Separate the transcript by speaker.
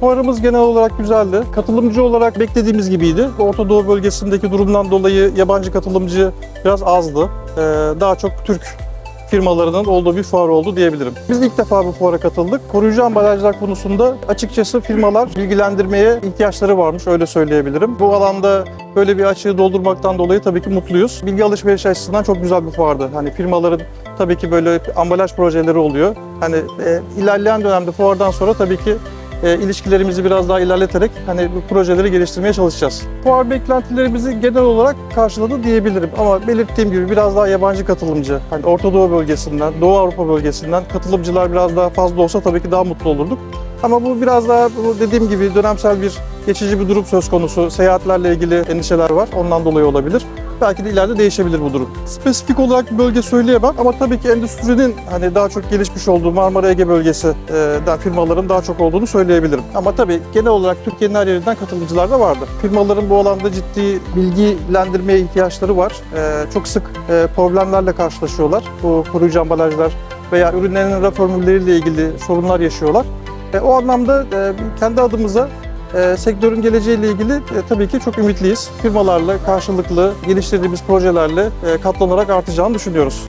Speaker 1: Fuarımız genel olarak güzeldi. Katılımcı olarak beklediğimiz gibiydi. Orta Doğu bölgesindeki durumdan dolayı yabancı katılımcı biraz azdı. Ee, daha çok Türk firmalarının olduğu bir fuar oldu diyebilirim. Biz ilk defa bu fuara katıldık. Koruyucu ambalajlar konusunda açıkçası firmalar bilgilendirmeye ihtiyaçları varmış öyle söyleyebilirim. Bu alanda böyle bir açığı doldurmaktan dolayı tabii ki mutluyuz. Bilgi alışveriş açısından çok güzel bir fuardı. Hani firmaların tabii ki böyle ambalaj projeleri oluyor. Hani e, ilerleyen dönemde fuardan sonra tabii ki e, ilişkilerimizi biraz daha ilerleterek hani bu projeleri geliştirmeye çalışacağız. Fuar beklentilerimizi genel olarak karşıladı diyebilirim ama belirttiğim gibi biraz daha yabancı katılımcı, hani Orta Doğu bölgesinden, Doğu Avrupa bölgesinden katılımcılar biraz daha fazla olsa tabii ki daha mutlu olurduk. Ama bu biraz daha bu dediğim gibi dönemsel bir geçici bir durum söz konusu. Seyahatlerle ilgili endişeler var. Ondan dolayı olabilir. Belki de ileride değişebilir bu durum. Spesifik olarak bir bölge söyleyemem ama tabii ki endüstrinin hani daha çok gelişmiş olduğu Marmara Ege bölgesi'den firmaların daha çok olduğunu söyleyebilirim. Ama tabii genel olarak Türkiye'nin her yerinden katılımcılar da vardı. Firmaların bu alanda ciddi bilgilendirmeye ihtiyaçları var. Ee, Çok sık e, problemlerle karşılaşıyorlar. Bu koruyucu ambalajlar veya ürünlerin reformülleriyle ilgili sorunlar yaşıyorlar. E, o anlamda e, kendi adımıza e, sektörün geleceğiyle ilgili e, tabii ki çok ümitliyiz. Firmalarla karşılıklı geliştirdiğimiz projelerle e, katlanarak artacağını düşünüyoruz.